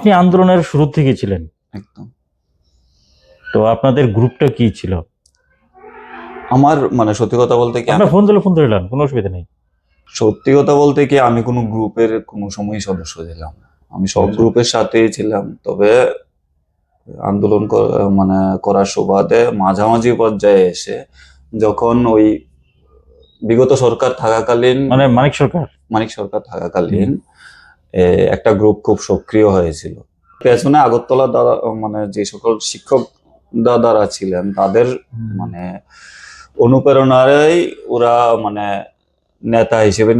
আপনি আন্দোলনের শুরু থেকে ছিলেন। একদম। তো আপনাদের গ্রুপটা কি ছিল? আমার মানে সত্যি কথা বলতে কি আমি- ফোন দিলে ফোন ধরে নেন, কোনো অসুবিধা নেই। সত্যি কথা বলতে কি আমি কোনো গ্রুপের কোনো সময় সদস্য ছিলাম আমি সব আচ্ছা। গ্রুপের সাথেই ছিলাম তবে আন্দোলন মানে করার সুবাদে মাঝামাঝি পর্যায়ে এসে যখন ওই বিগত সরকার থাকাকালীন মানে মানিক সরকার? মানিক সরকার থাকাকালীন একটা গ্রুপ খুব সক্রিয় হয়েছিল। পেছনে আগরতলা দ্বারা মানে যে সকল শিক্ষক দাদারা ছিলেন তাদের মানে অনুপ্রেরণায় ওরা মানে নেতা হিসেবে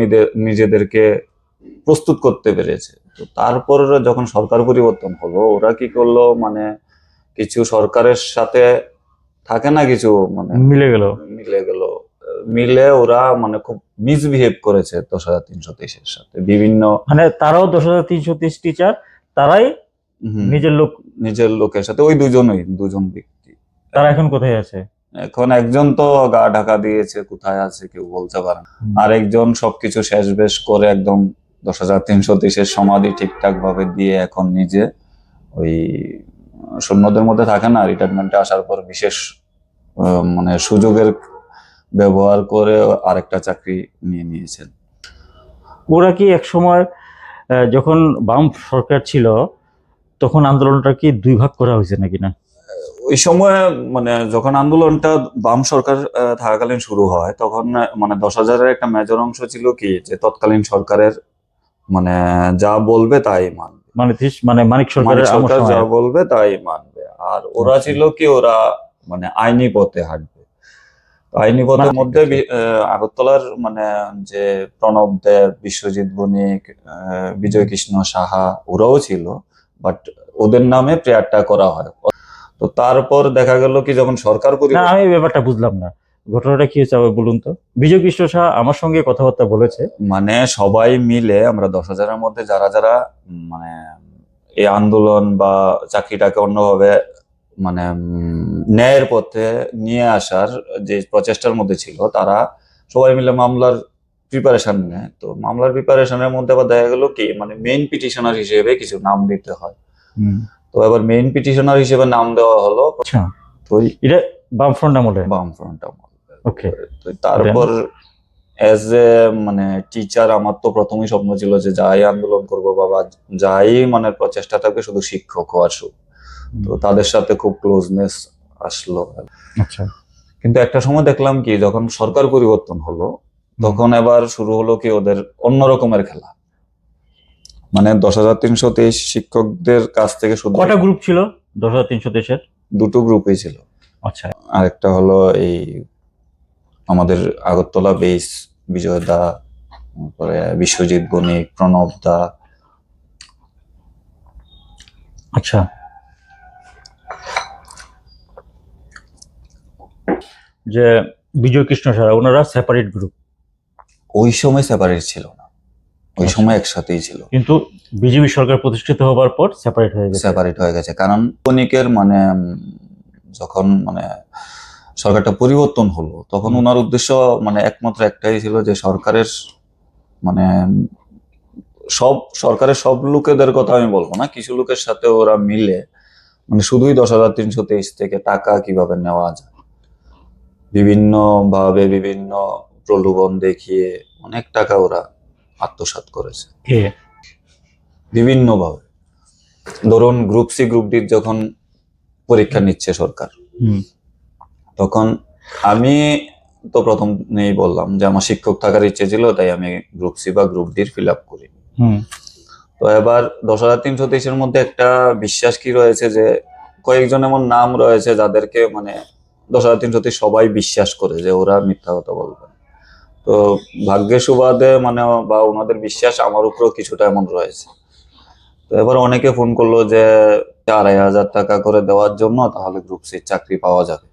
নিজেদেরকে প্রস্তুত করতে পেরেছে। তো তারপর যখন সরকার পরিবর্তন হলো ওরা কি করল মানে কিছু সরকারের সাথে থাকে না কিছু মানে মিলে গেল। মিলে গেল। মিলে ওরা মানে খুব মিসবিহেভ করেছে দশ হাজার তিনশো তেইশের সাথে। বিভিন্ন মানে তারাও দশ হাজার তিনশো তিরিশ টিচার তারাই নিজের লোক নিজের লোকের সাথে ওই দুজনই দুজন ব্যক্তি। তারা এখন কোথায় আছে? এখন একজন তো গা ঢাকা দিয়েছে কোথায় আছে কেউ বলতে পারে না। আরেকজন সবকিছু শেষ বেশ করে একদম দশ হাজার তিনশো তেইশের সমাধি ঠিকঠাক ভাবে দিয়ে এখন নিজে ওই সৈন্যদের মধ্যে থাকে না রিটায়ারমেন্টে আসার পর বিশেষ মানে সুযোগের ব্যবহার করে আরেকটা চাকরি নিয়ে নিয়েছেন। ওরা কি এক সময় যখন বাম সরকার ছিল তখন আন্দোলনটা কি দুই ভাগ করা হয়েছে নাকি না? ওই সময় মানে যখন আন্দোলনটা বাম সরকার থাকাকালীন শুরু হয় তখন মানে দশ হাজারের একটা মেজর অংশ ছিল কি যে তৎকালীন সরকারের মানে যা বলবে তাই মানবে। মানে মানে মানিক সরকার যা বলবে তাই মানবে। আর ওরা আচ্ছা। ছিল কি ওরা মানে আইনি পথে হাঁটবে। আইনি পথের মানে মধ্যে আগরতলার মানে যে প্রণব দেব বিশ্বজিৎ বণিক বিজয় কৃষ্ণ সাহা ওরাও ছিল বাট ওদের নামে প্রেয়ারটা করা হয়। তো তারপর দেখা গেল কি যখন সরকার না আমি ব্যাপারটা বুঝলাম না। ঘটনাটা কি হয়েছে বলুন তো? বিজয় কৃষ্ণ শাহ আমার সঙ্গে কথাবার্তা বলেছে। মানে সবাই মিলে আমরা দশ হাজারের মধ্যে যারা যারা মানে এই আন্দোলন বা চাকরিটাকে অন্যভাবে মানে ন্যায়ের পথে নিয়ে আসার যে প্রচেষ্টার মধ্যে ছিল তারা সবাই মিলে মামলার প্রিপারেশন নেয়। তো মামলার প্রিপারেশনের মধ্যে আবার দেখা গেল কি মানে মেইন পিটিশনার হিসেবে কিছু নাম দিতে হয়। তো এবার মেইন পিটিশনার হিসেবে নাম দেওয়া হলো। আচ্ছা। তো এটা বামফ্রন্ট আমলে? বাম ফ্রন্ট ওকে। তো তারপর অ্যাজ এ মানে টিচার আমার তো প্রথমেই স্বপ্ন ছিল যে যাই আন্দোলন করব বাবা যাই মানে প্রচেষ্টা থাকবে শুধু শিক্ষক হওয়ার তো তাদের সাথে খুব ক্লোজনেস আসলো। আচ্ছা। কিন্তু একটা সময় দেখলাম কি যখন সরকার পরিবর্তন হলো তখন এবার শুরু হলো কি ওদের অন্য রকমের খেলা। মানে দশ হাজার তিনশো তেইশ শিক্ষকদের কাছ থেকে শুধু কটা গ্রুপ ছিল দশ হাজার তিনশো তেইশের? দুটো গ্রুপই ছিল। আচ্ছা। আরেকটা হলো এই আমাদের আগরতলা বেস বিজয় দা তারপরে বিশ্বজিৎ বণিক প্রণব দা। আচ্ছা। যে বিজয় কৃষ্ণ শাহ ওনারা সেপারেট গ্রুপ ওই সময় সেপারেট ছিল না। ওই আচ্ছা। সময় একসাথেই ছিল। কিন্তু বিজেপি সরকার প্রতিষ্ঠিত হবার পর সেপারেট হয়ে গেছে। সেপারেট হয়ে গেছে। কারণ বণিকের মানে যখন মানে সরকারটা পরিবর্তন হলো তখন ওনার উদ্দেশ্য মানে একমাত্র একটাই ছিল যে সরকারের মানে সব সরকারের সব লোকেদের কথা আমি বলব না। কিছু লোকের সাথে ওরা মিলে মানে শুধুই দশ হাজার তিনশো তেইশ থেকে টাকা কীভাবে নেওয়া যায় বিভিন্ন ভাবে বিভিন্ন প্রলোভন দেখিয়ে অনেক টাকা ওরা আত্মসাৎ করেছে। কে? বিভিন্ন ভাবে ধরুন গ্রুপ সি গ্রুপ ডি যখন পরীক্ষা নিচ্ছে সরকার হুম। তখন আমি তো প্রথমেই বললাম যে আমার শিক্ষক থাকার ইচ্ছে ছিল তাই আমি গ্রুপ সি বা গ্রুপ ডির ফিল আপ করি। হুম। তো এবার দশ হাজার তিনশো তেইশের মধ্যে একটা বিশ্বাস কি রয়েছে যে কয়েকজন এমন নাম রয়েছে যাদেরকে মানে দশ হাজার তিনশো তেইশ সবাই বিশ্বাস করে যে ওরা মিথ্যা কথা বলবে। তো ভাগ্যের সুবাদে মানে বা ওনাদের বিশ্বাস আমার উপরেও কিছুটা এমন রয়েছে। তো এবার অনেকে ফোন করল যে আড়াই হাজার টাকা করে দেওয়ার জন্য তাহলে গ্রুপ সি চাকরি পাওয়া যাবে।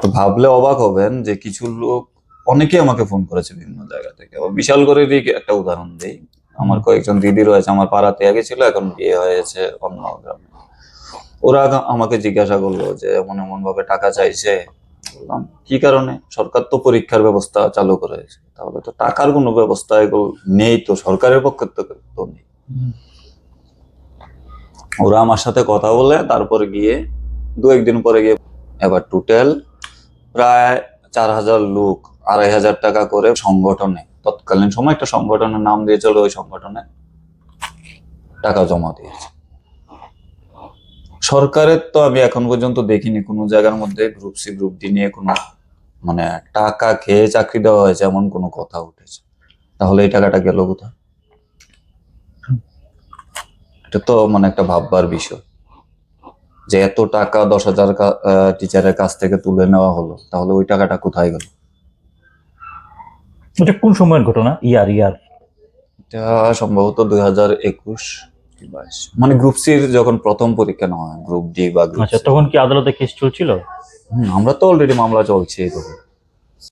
তো ভাবলে অবাক হবেন যে কিছু লোক, অনেকে আমাকে ফোন করেছে বিভিন্ন জায়গা থেকে। বিশাল করে একটা উদাহরণ দিই। আমার কয়েকজন দিদি রয়েছে, আমার পাড়াতে আগে ছিল, এখন বিয়ে হয়েছে অন্য গ্রামে। ওরা আমাকে জিজ্ঞাসা করল যে এমন এমন ভাবে টাকা চাইছে। বললাম, কি কারণে? সরকার তো পরীক্ষার ব্যবস্থা চালু করেছে। তাহলে তো টাকার কোনো ব্যবস্থা এগুলো নেই তো, সরকারের পক্ষে তো নেই। ওরা আমার সাথে কথা বলে, তারপর গিয়ে দু একদিন পরে গিয়ে এবার টোটাল প্রায় চার হাজার লোক, আড়াই হাজার টাকা করে সংগঠনে, তৎকালীন সময় একটা সংগঠনের নাম দিয়ে দিয়েছিল, ওই সংগঠনে টাকা জমা দিয়েছে। সরকারের তো আমি এখন পর্যন্ত দেখিনি কোনো জায়গার মধ্যে গ্রুপ সি গ্রুপ ডি নিয়ে কোনো মানে টাকা খেয়ে চাকরি দেওয়া হয়েছে এমন কোনো কথা উঠেছে। তাহলে এই টাকাটা গেল কোথায়? এটা তো মানে একটা ভাববার বিষয়। যে এত টাকা দশ হাজার টিচারের কাছ থেকে তুলে নেওয়া হলো তাহলে ওই টাকাটা কোথায় গেল? এটা কোন সময়ের ঘটনা? ইয়ার ইয়ার। এটা সম্ভবত দুই হাজার একুশ। মানে গ্রুপ সি যখন প্রথম পরীক্ষা নেওয়া হয় গ্রুপ ডি বা গ্রুপ আচ্ছা তখন কি আদালতে কেস চলছিল? আমরা তো অলরেডি মামলা চলছে তখন